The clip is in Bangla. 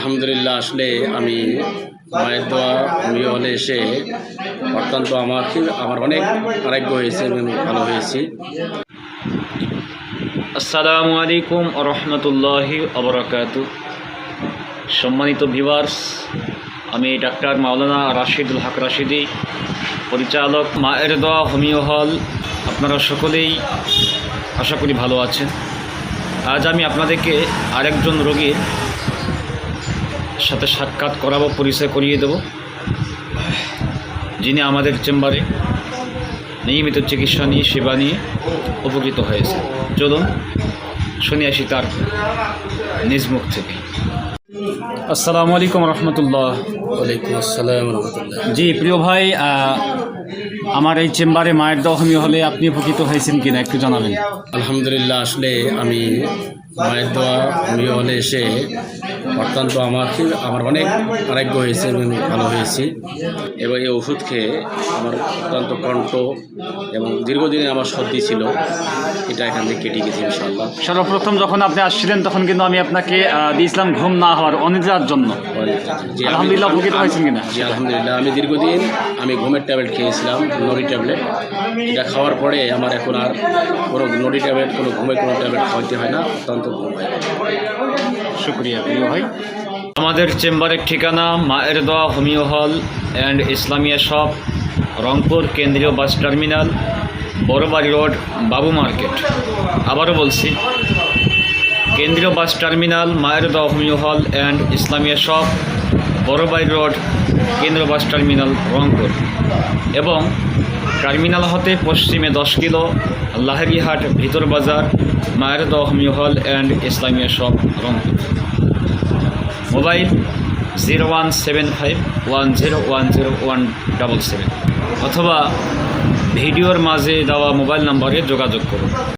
আলহামদুলিল্লাহ, আসলে আমি মায়ের দোয়া, আমি হলে এসে অত্যন্ত আমার আমার অনেক আরোগ্য হয়েছে এবং ভালো হয়েছি। আসসালামু আলাইকুম রহমতুল্লাহি অবরাকাত সম্মানিত ভিভার্স আমি ডাক্তার মাওলানা রাশিদুল হক রাশিদি, পরিচালক মায়ের দোয়া হোমিও হল। আপনারা সকলেই আশা করি ভালো আছেন। আজ আমি আপনাদেরকে আরেকজন রোগীর সাথে সাক্ষাৎ করাবো পরিচয় করিয়ে দেব। যিনি আমাদের চেম্বারে নিয়মিত চিকিৎসা নিয়ে সেবা নিয়ে উপকৃত হয়েছে চলুন শুনে আসি তার নিজ মুখ থেকে। আসসালামু আলাইকুম রহমতুল্লাহ। ওয়ালাইকুম আসসালাম রহমতুল্লাহ। জি প্রিয় ভাই আমার এই চেম্বারে মায়ের দহমি হলে আপনি উপকৃত হয়েছেন কিনা একটু জানাবেন। আলহামদুলিল্লাহ, আসলে আমি মায়ের দোয়া আমি হলে এসে অত্যন্ত আমার আমার অনেক আরোগ্য হয়েছে এবং ভালো হয়েছি। এবং এই ওষুধ খেয়ে আমার অত্যন্ত কণ্ঠ এবং দীর্ঘদিনে আমার সর্দি ছিল। এটা এখান থেকে কেটে গেছে ইনশাআল্লাহ। সর্বপ্রথম যখন আপনি আসছিলেন তখন কিন্তু আমি আপনাকে দিয়েছিলাম ঘুম না হওয়ার অনিদ্রার জন্য। আলহামদুলিল্লাহ উপকৃত হয়েছেন কিনা? জি আলহামদুলিল্লাহ। আমি দীর্ঘদিন আমি ঘুমের ট্যাবলেট খেয়েছিলাম নড়ি ট্যাবলেট। এটা খাওয়ার পরে আমার এখন আর কোনো নড়ি ট্যাবলেট কোনো ঘুমের কোনো ট্যাবলেট খাওয়াতে হয় না অত্যন্ত ঘুম হয়। শুক্রিয়া প্রিয় ভাই। আমাদের চেম্বারের ঠিকানা মায়ের দোয়া homoeo hall and Islamia shop Rangpur কেন্দ্রীয় bus terminal Borobari road, Babu market. আবারও বলছি, কেন্দ্রীয় বাস টার্মিনাল মায়ের দোয়া homoeo hall and Islamia shop, Borobari road কেন্দ্র বাস টার্মিনাল, রংপুর। এবং টার্মিনাল হতে পশ্চিমে দশ কিলো, লাহেরিহাট, ভিতর বাজার মায়ের দোয়া homoeo hall and Islamia shop, Rangpur. Mobile zero one seven five one zero one zero one double seven. অথবা ভিডিওর মাঝে দেওয়া মোবাইল নম্বরে যোগাযোগ করুন।